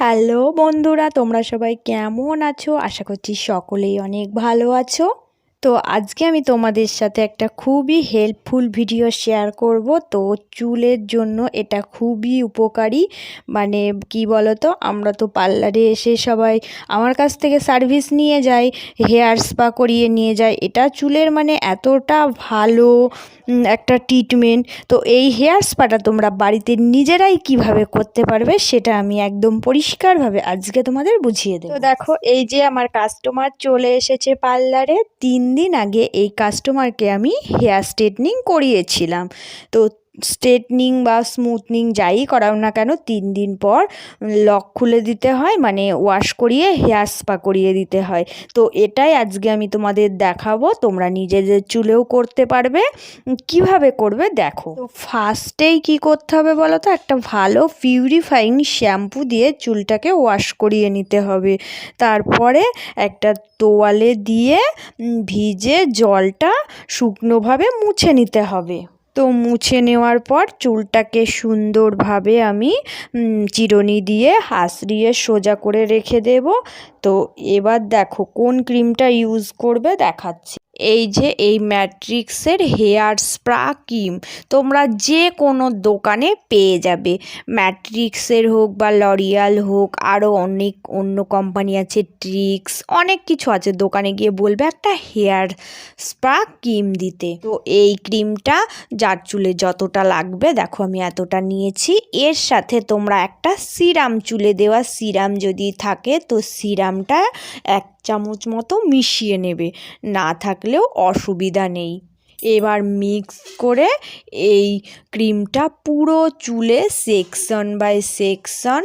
Hello বন্ধুরা তোমরা সবাই কেমন আছো? আশা করছি সকলেই অনেক ভালো আছো। তো আজকে আমি তোমাদের সাথে একটা খুবই হেল্পফুল ভিডিও শেয়ার করব। তো চুলের জন্য এটা খুবই উপকারী। মানে কি বলো তো আমরা তো পার্লারে এসে সবাই আমার কাছ থেকে সার্ভিস নিয়ে যাই হেয়ার স্পা করিয়ে নিয়ে যায় এটা চুলের মানে এতটা ভালো একটা ট্রিটমেন্ট তো এই হেয়ার স্পাটা তোমরা বাড়িতে নিজেরাই কীভাবে করতে পারবে সেটা আমি একদম পরিষ্কারভাবে আজকে তোমাদের বুঝিয়ে দেবো। তো দেখো, এই যে আমার কাস্টমার চলে এসেছে পার্লারে, তিন দিন আগে এই কাস্টমারকে আমি হেয়ার স্ট্রেটনিং করিয়েছিলাম। তো স্ট্রেটনিং বা স্মুথনিং যাই করাও না কেন, তিন দিন পর লক খুলে দিতে হয় মানে ওয়াশ করিয়ে হেয়ার স্পা করিয়ে দিতে হয়। তো এটাই আজকে আমি তোমাদের দেখাবো, তোমরা নিজেদের চুলেও করতে পারবে। কীভাবে করবে দেখো। তো ফার্স্টেই কি করতে হবে বলো তো? একটা ভালো পিউরিফাইং শ্যাম্পু দিয়ে চুলটাকে ওয়াশ করিয়ে নিতে হবে। তারপরে একটা তোয়ালে দিয়ে ভিজে জলটা শুকনোভাবে মুছে নিতে হবে। তো মুছে নেওয়ার পর চুলটাকে সুন্দরভাবে আমি চিরনি দিয়ে হাসড়িয়ে সোজা করে রেখে দেব। তো এবার দেখো কোন ক্রিমটা ইউজ করবে দেখাচ্ছি। এই যে এই ম্যাট্রিক্সের হেয়ার স্প্রা ক্রিম, তোমরা যে কোনো দোকানে পেয়ে যাবে। ম্যাট্রিক্সের হোক বা লরিয়াল হোক আরও অনেক অন্য কোম্পানি আছে, ট্রিক্স, অনেক কিছু আছে। দোকানে গিয়ে বলবে একটা হেয়ার স্প্রা ক্রিম দিতে। তো এই ক্রিমটা যার চুলে যতটা লাগবে, দেখো আমি এতটা নিয়েছি। এর সাথে তোমরা একটা সিরাম, চুলে দেওয়া সিরাম যদি থাকে, তো সিরামটা এক চামচ মতো মিশিয়ে নেবে। না থাকলেও অসুবিধা নেই। এবার মিক্স করে এই ক্রিমটা পুরো চুলে সেকশন বাই সেকশন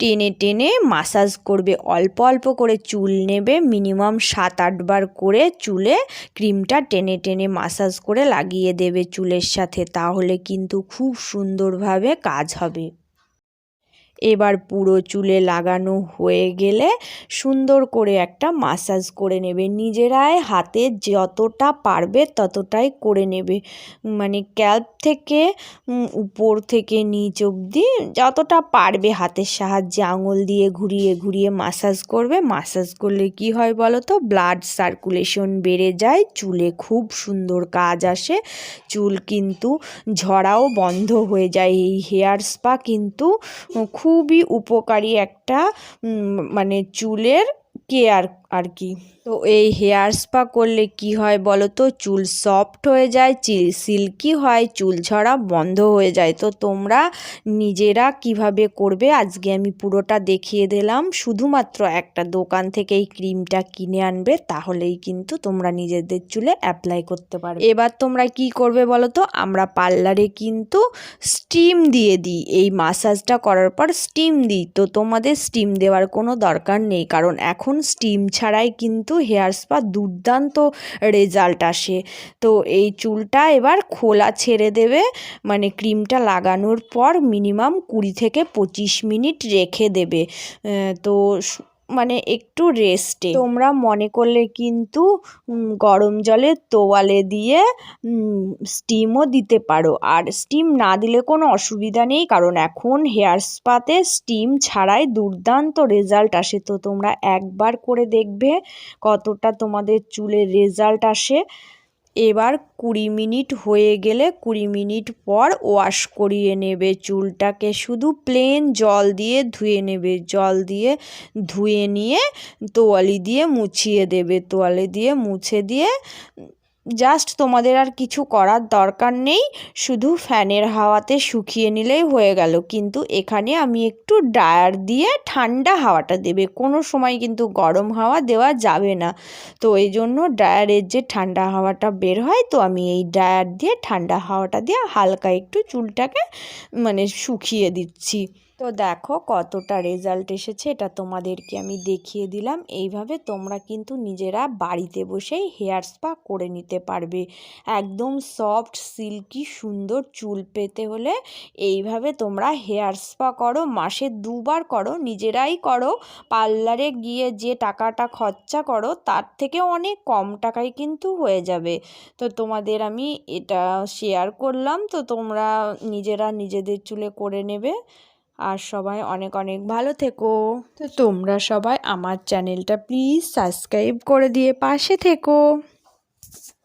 টেনে টেনে মাসাজ করবে। অল্প অল্প করে চুল নেবে মিনিমাম সাত আটবার করে চুলে ক্রিমটা টেনে টেনে মাসাজ করে লাগিয়ে দেবে চুলের সাথে। তাহলে কিন্তু খুব সুন্দরভাবে কাজ হবে। এবার পুরো চুলে লাগানো হয়ে গেলে সুন্দর করে একটা মাসাজ করে নেবে। নিজেরাই হাতে যতটা পারবে ততটাই করে নেবে। মানে ক্যাল্প থেকে উপর থেকে নিচ অবধি যতটা পারবে হাতের সাহায্যে আঙুল দিয়ে ঘুরিয়ে ঘুরিয়ে মাসাজ করবে। মাসাজ করলে কি হয় বলো তো ব্লাড সার্কুলেশন বেড়ে যায়, চুলে খুব সুন্দর কাজ আসে। চুল কিন্তু ঝরাও বন্ধ হয়ে যায়। এই হেয়ার স্পা কিন্তু খুবই উপকারী একটা মানে চুলের কেয়ার আর কি। তো এই হেয়ার স্পা করলে কি হয় বলো তো? চুল সফট হয়ে যায় সিল্কি হয়, চুল ঝরা বন্ধ হয়ে যায়। তো তোমরা নিজেরা কীভাবে করবে আজকে আমি পুরোটা দেখিয়ে দিলাম। শুধুমাত্র একটা দোকান থেকে এই ক্রিমটা কিনে আনবে, তাহলেই কিন্তু তোমরা নিজেদের চুলে অ্যাপ্লাই করতে পারবে। এবার তোমরা কি করবে বলো তো? আমরা পার্লারে কিন্তু স্টিম দিয়ে দিই। এই মাসাজটা করার পর স্টিম দিই। তো তোমাদের স্টিম দেওয়ার কোনো দরকার নেই। কারণ এখন স্টিম ছাড়াই কিন্তু হেয়ার স্পা দুর্দান্ত রেজাল্ট আসে। তো এই চুলটা এবার খোলা ছেড়ে দেবে মানে ক্রিমটা লাগানোর পর মিনিমাম কুড়ি থেকে পঁচিশ মিনিট রেখে দেবে। তো মানে একটু রেস্টে তোমরা মনে করলে কিন্তু গরম জলে তোয়ালে দিয়ে স্টিমও দিতে পারো। আর স্টিম না দিলে কোনো অসুবিধা নেই, কারণ এখন হেয়ার স্পাতে স্টিম ছাড়াই দুর্দান্ত রেজাল্ট আসে। তো তোমরা একবার করে দেখবে কতটা তোমাদের চুলের রেজাল্ট আসে। এবার কুড়ি মিনিট হয়ে গেলে কুড়ি মিনিট পর ওয়াশ করিয়ে নেবে চুলটাকে। শুধু প্লেন জল দিয়ে ধুয়ে নেবে। জল দিয়ে ধুয়ে নিয়ে তোয়ালি দিয়ে মুছিয়ে দেবে। তোয়ালি দিয়ে মুছে দিয়ে জাস্ট তোমাদের আর কিছু করার দরকার নেই। শুধু ফ্যানের হাওয়াতে শুকিয়ে নিলেই হয়ে গেল। কিন্তু এখানে আমি একটু ড্রায়ার দিয়ে ঠান্ডা হাওয়াটা দেবে। কোনো সময় কিন্তু গরম হাওয়া দেওয়া যাবে না। তো এই জন্য ড্রায়ারের যে ঠান্ডা হাওয়াটা বের হয়, তো আমি এই ড্রায়ার দিয়ে ঠান্ডা হাওয়াটা দিয়ে হালকা একটু চুলটাকে মানে শুকিয়ে দিচ্ছি। তো দেখো কতটা রেজাল্ট এসেছে, এটা তোমাদেরকে আমি দেখিয়ে দিলাম। এইভাবে তোমরা কিন্তু নিজেরা বাড়িতে বসেই হেয়ার স্পা করে নিতে পারবে। একদম সফট সিল্কি সুন্দর চুল পেতে হলে এইভাবে তোমরা হেয়ার স্পা করো, মাসে দুবার করো, নিজেরাই করো। পার্লারে গিয়ে যে টাকাটা খরচা করো, তার থেকে অনেক কম টাকায় কিন্তু হয়ে যাবে। তো তোমাদের আমি এটা শেয়ার করলাম, তো তোমরা নিজেরা নিজেদের চুলে করে নেবে। আর সবাই অনেক অনেক ভালো থেকো। তো তোমরা সবাই আমার চ্যানেলটা প্লিজ সাবস্ক্রাইব করে দিয়ে পাশে থেকো।